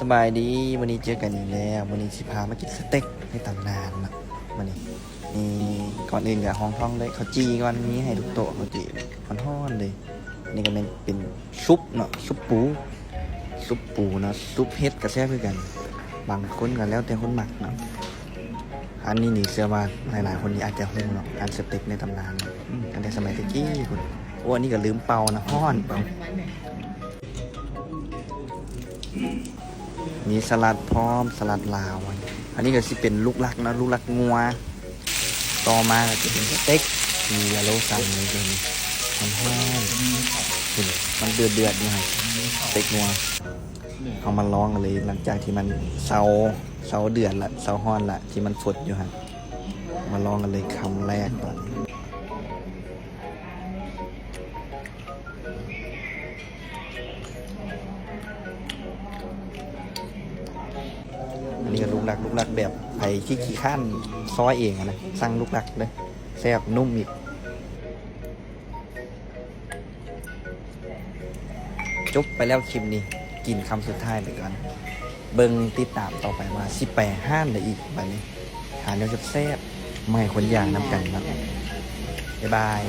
สบายดีวันนี้เจอกันอีกแล้ววันนี้สิพามากินสเต็กในตำนานนะวันนี้นี่ก่อนอื่นกับห้องท้องเลยเขาจีก่อนนี้ให้ทุกโต๊ะเขาจีมันห้อนเลยอันนี่ก็เป็นเป็นซุปเนาะซุปปูซุปปูเนาะซุปเฮ็ดกับแซ่บคือกัน บางคนกันแล้วแต่คนหมักเนาะอันนี้นี่เชื่อว่าหลายๆ คนนี่อาจจะหูเนาะการสเต็กในตำนานตั้งแต่สมัยตะกี้คุณโอ้อันนี้ก็ลืมเป่านะห้อนเป่า มีสลัดพร้อมสลัดลาวอันอันนี้ก็สิเป็นลูกลักนะลูกลักงัว ต่อมาก็จะเป็นสเต็กมียาโลซันเลยตัวนี้มันแห้งเห็นมันเดือดเดือดๆอยู่ฮะสเต็กงัวเอามาลองกันเลยหลังจากที่มันเซาเซาเดือดละเซาห้อนละที่มันฝดอยู่ฮะมาลองกันเลยคำแรกก่อน ลูกลักลูกลักแบบไผ่ที่ขี้ข้านซอยเองนะสั่งลูกลักเลยแซ่บนุ่มอีกจบไปแล้วคลิปนี้กินคำสุดท้ายไปก่อน เบิงติดตามต่อไปว่าสิแปห้านเลยอีกแบบนี้หาเนื้อแซ่บไม่คนอย่างน้ำกันนะบ๊ายบาย